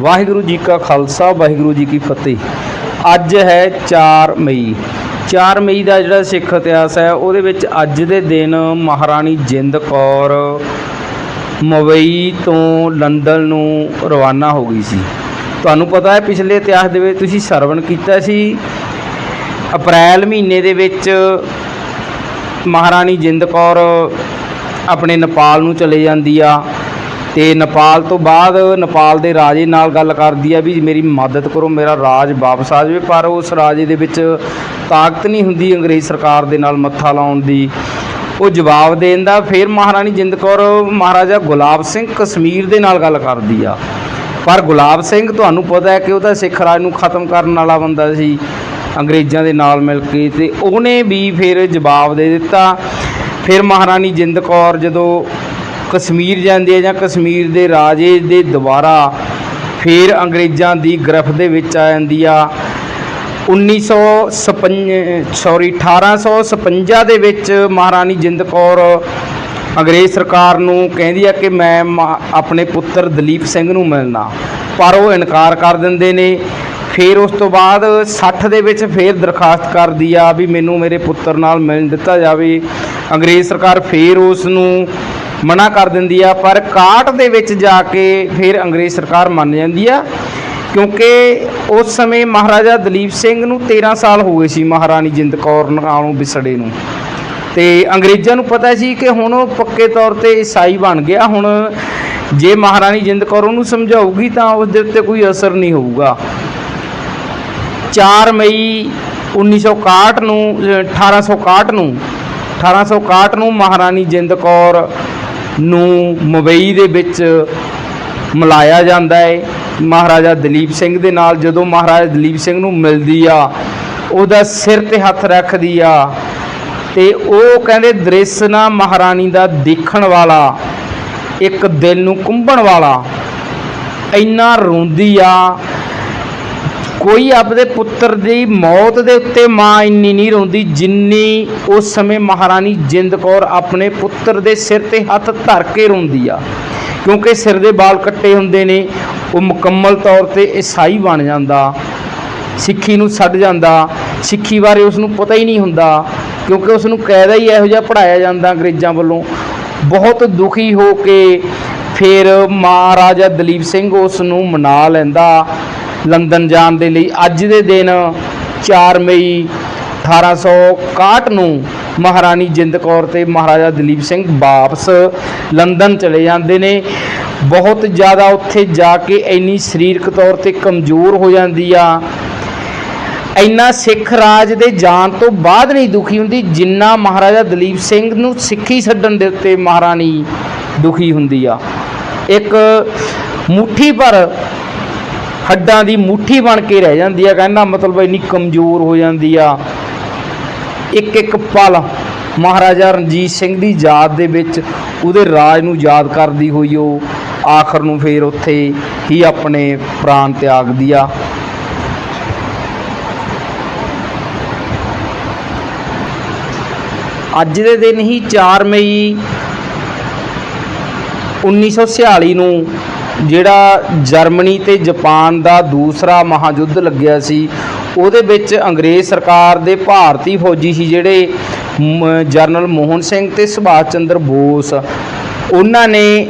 ਵਾਹਿਗੁਰੂ ਜੀ ਕਾ ਖਾਲਸਾ, ਵਾਹਿਗੁਰੂ ਜੀ ਕੀ ਫਤਿਹ। ਅੱਜ ਹੈ 4 ਮਈ। 4 ਮਈ ਦਾ ਜਿਹੜਾ ਸਿੱਖ ਇਤਿਹਾਸ ਹੈ, ਉਹਦੇ ਵਿੱਚ ਅੱਜ ਦੇ ਦਿਨ ਮਹਾਰਾਣੀ ਜਿੰਦ ਕੌਰ ਮੁੰਬਈ ਤੋਂ ਲੰਡਨ ਨੂੰ ਰਵਾਨਾ ਹੋ ਗਈ ਸੀ। ਤੁਹਾਨੂੰ ਪਤਾ ਹੈ, ਪਿਛਲੇ ਇਤਿਹਾਸ ਦੇ ਵਿੱਚ ਤੁਸੀਂ ਸਰਵਣ ਕੀਤਾ ਸੀ। ਅਪ੍ਰੈਲ ਮਹੀਨੇ ਦੇ ਵਿੱਚ ਮਹਾਰਾਣੀ ਜਿੰਦ ਕੌਰ ਆਪਣੇ ਨੇਪਾਲ ਨੂੰ ਚਲੇ ਜਾਂਦੀ ਆ। ਤੇ ਨੇਪਾਲ ਤੋਂ ਬਾਅਦ ਨੇਪਾਲ ਦੇ ਰਾਜੇ ਨਾਲ ਗੱਲ ਕਰਦੀ ਆ ਵੀ ਮੇਰੀ ਮਦਦ ਕਰੋ, ਮੇਰਾ ਰਾਜ ਵਾਪਸ ਆ ਜਾਵੇ। ਪਰ ਉਸ ਰਾਜੇ ਦੇ ਵਿੱਚ ਤਾਕਤ ਨਹੀਂ ਹੁੰਦੀ ਅੰਗਰੇਜ਼ ਸਰਕਾਰ ਦੇ ਨਾਲ ਮੱਥਾ ਲਾਉਣ ਦੀ। ਉਹ ਜਵਾਬ ਦੇਣ ਦਾ ਫਿਰ ਮਹਾਰਾਣੀ ਜਿੰਦ ਕੌਰ, ਮਹਾਰਾਜਾ ਗੁਲਾਬ ਸਿੰਘ ਕਸ਼ਮੀਰ ਦੇ ਨਾਲ ਗੱਲ ਕਰਦੀ ਆ। ਪਰ ਗੁਲਾਬ ਸਿੰਘ, ਤੁਹਾਨੂੰ ਪਤਾ ਹੈ ਕਿ ਉਹ ਤਾਂ ਸਿੱਖ ਰਾਜ ਨੂੰ ਖਤਮ ਕਰਨ ਵਾਲਾ ਬੰਦਾ ਸੀ, ਅੰਗਰੇਜ਼ਾਂ ਦੇ ਨਾਲ ਮਿਲ ਕੇ ਤੇ ਉਹਨੇ ਵੀ ਫਿਰ ਜਵਾਬ ਦੇ ਦਿੱਤਾ। ਫਿਰ ਮਹਾਰਾਣੀ ਜਿੰਦ ਕੌਰ ਜਦੋਂ ਕਸ਼ਮੀਰ ਜਾਂਦੀ ਹੈ ਜਾਂ ਕਸ਼ਮੀਰ ਦੇ ਰਾਜੇ ਦੇ ਦੁਆਰਾ ਫਿਰ ਅੰਗਰੇਜ਼ਾਂ ਦੀ ਗ੍ਰਿਫਤ ਦੇ ਵਿੱਚ ਆ ਜਾਂਦੀ ਆ। 1956 ਸੌਰੀ 1856 ਦੇ ਵਿੱਚ ਮਹਾਰਾਣੀ ਜਿੰਦ ਕੌਰ ਅੰਗਰੇਜ਼ ਸਰਕਾਰ ਨੂੰ ਕਹਿੰਦੀ ਆ ਕਿ ਮੈਂ ਮਾ- ਆਪਣੇ ਪੁੱਤਰ ਦਲੀਪ ਸਿੰਘ ਨੂੰ ਮਿਲਣਾ। ਪਰ ਉਹ ਇਨਕਾਰ ਕਰ ਦਿੰਦੇ ਨੇ। ਫਿਰ ਉਸ ਤੋਂ ਬਾਅਦ 60 ਦੇ ਵਿੱਚ ਫਿਰ ਦਰਖਾਸਤ ਕਰਦੀ ਆ ਵੀ ਮੈਨੂੰ ਮੇਰੇ ਪੁੱਤਰ ਨਾਲ ਮਿਲਣ ਦਿੱਤਾ ਜਾਵੇ। ਅੰਗਰੇਜ਼ ਸਰਕਾਰ ਫਿਰ ਉਸ ਨੂੰ ਮਨਾ ਕਰ ਦਿੰਦੀ ਆ ਪਰ 61 ਦੇ ਵਿੱਚ ਜਾ ਕੇ ਫਿਰ ਅੰਗਰੇਜ਼ ਸਰਕਾਰ ਮੰਨ ਜਾਂਦੀ ਆ ਕਿਉਂਕਿ ਉਸ ਸਮੇਂ ਮਹਾਰਾਜਾ ਦਲੀਪ ਸਿੰਘ ਨੂੰ 13 ਸਾਲ ਹੋ ਗਏ ਸੀ ਮਹਾਰਾਣੀ ਜਿੰਦ ਕੌਰ ਨਾਲੋਂ ਵਿਛੜੇ ਨੂੰ। ਤੇ ਅੰਗਰੇਜ਼ਾਂ ਨੂੰ ਪਤਾ ਸੀ ਕਿ ਹੁਣ ਉਹ ਪੱਕੇ ਤੌਰ ਤੇ ਈਸਾਈ ਬਣ ਗਿਆ ਹੁਣ ਜੇ ਮਹਾਰਾਣੀ ਜਿੰਦ ਕੌਰ ਉਹਨੂੰ ਸਮਝਾਊਗੀ ਤਾਂ ਉਸ ਦੇ ਉੱਤੇ ਕੋਈ ਅਸਰ ਨਹੀਂ ਹੋਊਗਾ। 4 ਮਈ 1961 ਨੂੰ ਅ, 1861 ਨੂੰ 1861 ਨੂੰ ਮਹਾਰਾਣੀ ਜਿੰਦ ਕੌਰ ਨੂੰ ਮੁੰਬਈ ਦੇ ਵਿੱਚ ਮਿਲਾਇਆ ਜਾਂਦਾ ਹੈ। ਮਹਾਰਾਜਾ ਦਲੀਪ ਸਿੰਘ ਦੇ ਨਾਲ ਜਦੋਂ ਮਹਾਰਾਜਾ ਦਲੀਪ ਸਿੰਘ ਨੂੰ ਮਿਲਦੀ ਆ, ਉਹਦਾ ਸਿਰ ਤੇ ਹੱਥ ਰੱਖਦੀ ਆ ਤੇ ਉਹ ਕਹਿੰਦੇ ਦ੍ਰਿਸ਼ ਨਾ ਮਹਾਰਾਣੀ ਦਾ ਦੇਖਣ ਵਾਲਾ, ਇੱਕ ਦਿਲ ਨੂੰ ਕੁੰਭਣ ਵਾਲਾ, ਇੰਨਾ ਰੋਂਦੀ ਆ ਕੋਈ ਆਪਦੇ ਪੁੱਤਰ ਦੀ ਮੌਤ ਦੇ ਉੱਤੇ ਮਾਂ ਇੰਨੀ ਨਹੀਂ ਰੋਂਦੀ ਜਿੰਨੀ ਉਸ ਸਮੇਂ ਮਹਾਰਾਣੀ ਜਿੰਦ ਕੌਰ ਆਪਣੇ ਪੁੱਤਰ ਦੇ ਸਿਰ ਤੇ ਹੱਥ ਧਰ ਕੇ ਰੋਂਦੀ ਆ। ਕਿਉਂਕਿ ਸਿਰ ਦੇ ਵਾਲ ਕੱਟੇ ਹੁੰਦੇ ਨੇ, ਉਹ ਮੁਕੰਮਲ ਤੌਰ ਤੇ ਈਸਾਈ ਬਣ ਜਾਂਦਾ, ਸਿੱਖੀ ਨੂੰ ਛੱਡ ਜਾਂਦਾ, ਸਿੱਖੀ ਬਾਰੇ ਉਸ ਨੂੰ ਪਤਾ ਹੀ ਨਹੀਂ ਹੁੰਦਾ, ਕਿਉਂਕਿ ਉਸ ਨੂੰ ਕਾਇਦਾ ਹੀ ਇਹੋ ਜਿਹਾ ਪੜਾਇਆ ਜਾਂਦਾ ਅੰਗਰੇਜ਼ਾਂ ਵੱਲੋਂ। ਬਹੁਤ ਦੁਖੀ ਹੋ ਕੇ ਫਿਰ ਮਹਾਰਾਜਾ ਦਲੀਪ ਸਿੰਘ ਉਸ ਨੂੰ ਮਨਾ ਲੈਂਦਾ ਲੰਡਨ ਜਾਣ ਦੇ ਲਈ ਅੱਜ ਦੇ ਦਿਨ 4 ਮਈ 1861 ਨੂੰ ਮਹਾਰਾਣੀ ਜਿੰਦ ਕੌਰ ਤੇ ਮਹਾਰਾਜਾ ਦਲੀਪ ਸਿੰਘ ਵਾਪਸ ਲੰਡਨ ਚਲੇ ਜਾਂਦੇ ਨੇ। ਬਹੁਤ ਜ਼ਿਆਦਾ ਉੱਥੇ ਜਾ ਕੇ ਇੰਨੀ ਸਰੀਰਕ ਤੌਰ ਤੇ ਕਮਜ਼ੋਰ ਹੋ ਜਾਂਦੀ ਆ। ਇੰਨਾ ਸਿੱਖ ਰਾਜ ਦੇ ਜਾਣ ਤੋਂ ਬਾਅਦ ਨਹੀਂ ਦੁਖੀ ਹੁੰਦੀ, ਜਿੰਨਾ ਮਹਾਰਾਜਾ ਦਲੀਪ ਸਿੰਘ ਨੂੰ ਸਿੱਖੀ ਛੱਡਣ ਦੇ ਉੱਤੇ ਮਹਾਰਾਣੀ ਦੁਖੀ ਹੁੰਦੀ ਆ। ਇੱਕ ਮੁੱਠੀ ਪਰ ਹੱਡਾਂ ਦੀ ਮੁੱਠੀ ਬਣ ਕੇ ਰਹਿ ਜਾਂਦੀ ਆ, ਕਹਿੰਦਾ ਮਤਲਬ ਇੰਨੀ ਕਮਜ਼ੋਰ ਹੋ ਜਾਂਦੀ ਆ। ਇੱਕ ਇੱਕ ਪਲ ਮਹਾਰਾਜਾ ਰਣਜੀਤ ਸਿੰਘ ਦੀ ਯਾਦ ਦੇ ਵਿੱਚ ਉਹਦੇ ਰਾਜ ਨੂੰ ਯਾਦ ਕਰਦੀ ਹੋਈ ਉਹ ਆਖਰ ਨੂੰ ਫੇਰ ਉੱਥੇ ਹੀ ਆਪਣੇ ਪ੍ਰਾਣ ਤਿਆਗਦੀ ਆ। ਅੱਜ ਦੇ ਦਿਨ ਹੀ 4 ਮਈ 1946 ਨੂੰ ਜਿਹੜਾ ਜਰਮਨੀ ਤੇ ਜਾਪਾਨ ਦਾ ਦੂਸਰਾ ਮਹਾਯੁੱਧ ਲੱਗਿਆ ਸੀ, ਉਹਦੇ ਵਿੱਚ ਅੰਗਰੇਜ਼ ਸਰਕਾਰ ਦੇ ਭਾਰਤੀ ਫੌਜੀ ਸੀ ਜਿਹੜੇ ਮ- ਜਨਰਲ ਮੋਹਨ ਸਿੰਘ ਤੇ ਸੁਭਾਸ਼ ਚੰਦਰ ਬੋਸ, ਉਹਨਾਂ ਨੇ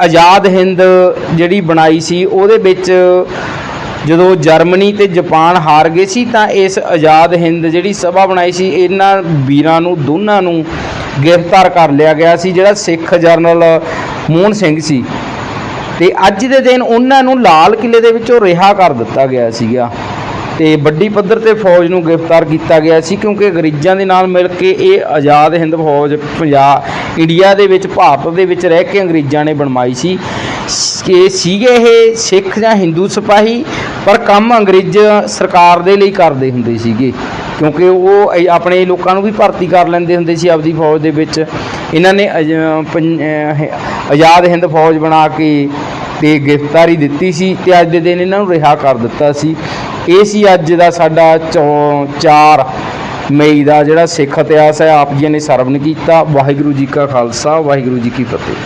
ਆਜ਼ਾਦ ਹਿੰਦ ਜਿਹੜੀ ਬਣਾਈ ਸੀ, ਉਹਦੇ ਵਿੱਚ ਜਦੋਂ ਜਰਮਨੀ ਤੇ ਜਾਪਾਨ ਹਾਰ ਗਏ ਸੀ, ਤਾਂ ਇਸ ਆਜ਼ਾਦ ਹਿੰਦ ਜਿਹੜੀ ਸਭਾ ਬਣਾਈ ਸੀ, ਇਹਨਾਂ ਵੀਰਾਂ ਨੂੰ, ਦੋਨਾਂ ਨੂੰ ਗ੍ਰਿਫਤਾਰ ਕਰ ਲਿਆ ਗਿਆ ਸੀ, ਜਿਹੜਾ ਸਿੱਖ ਜਰਨਲ ਮੋਹਨ ਸਿੰਘ ਸੀ। ਤੇ ਅੱਜ ਦੇ ਦਿਨ ਉਹਨਾਂ ਨੂੰ ਲਾਲ ਕਿਲੇ ਦੇ ਵਿੱਚੋਂ ਰਿਹਾ ਕਰ ਦਿੱਤਾ ਗਿਆ ਸੀਗਾ। ਤੇ ਵੱਡੀ ਪੱਧਰ ਤੇ ਫੌਜ ਨੂੰ ਗ੍ਰਿਫਤਾਰ ਕੀਤਾ ਗਿਆ ਸੀ ਕਿਉਂਕਿ ਅੰਗਰੇਜ਼ਾਂ ਦੇ ਨਾਲ ਮਿਲ ਕੇ ਇਹ ਆਜ਼ਾਦ ਹਿੰਦ ਫੌਜ ਪੰਜਾਬ ਇੰਡੀਆ ਦੇ ਵਿੱਚ, ਭਾਰਤ ਦੇ ਵਿੱਚ ਰਹਿ ਕੇ ਅੰਗਰੇਜ਼ਾਂ ਨੇ ਬਣਵਾਈ ਸੀ। ਕਿ ਸੀਗੇ ਇਹ ਸਿੱਖ ਜਾਂ ਹਿੰਦੂ ਸਿਪਾਹੀ, ਪਰ ਕੰਮ ਅੰਗਰੇਜ਼ ਸਰਕਾਰ ਦੇ ਲਈ ਕਰਦੇ ਹੁੰਦੇ ਸੀਗੇ। ਕਿਉਂਕਿ ਉਹ ਇਹ ਆਪਣੇ ਲੋਕਾਂ ਨੂੰ ਵੀ ਭਰਤੀ ਕਰ ਲੈਂਦੇ ਹੁੰਦੇ ਸੀ ਆਪਦੀ ਫੌਜ ਦੇ ਵਿੱਚ। ਇਹਨਾਂ ਨੇ ਅਜ- ਪੰ- ਅਹ ਆਜ਼ਾਦ ਹਿੰਦ ਫੌਜ ਬਣਾ ਕੇ ਤੇ ਗ੍ਰਿਫਤਾਰੀ ਦਿੱਤੀ ਸੀ ਤੇ ਅੱਜ ਦੇ ਦਿਨ ਇਹਨਾਂ ਨੂੰ ਰਿਹਾ ਕਰ ਦਿੱਤਾ ਸੀ। ਇਹ ਸੀ ਅੱਜ ਦਾ ਸਾਡਾ ਚੌ, ਚਾਰ ਮਈ ਦਾ ਜਿਹੜਾ ਸਿੱਖ ਇਤਿਹਾਸ ਹੈ। ਆਪ ਜੀ ਨੇ ਸਰਵਨ ਕੀਤਾ। ਵਾਹਿਗੁਰੂ ਜੀ ਕਾ ਖਾਲਸਾ, ਵਾਹਿਗੁਰੂ ਜੀ ਕੀ ਫਤਿਹ।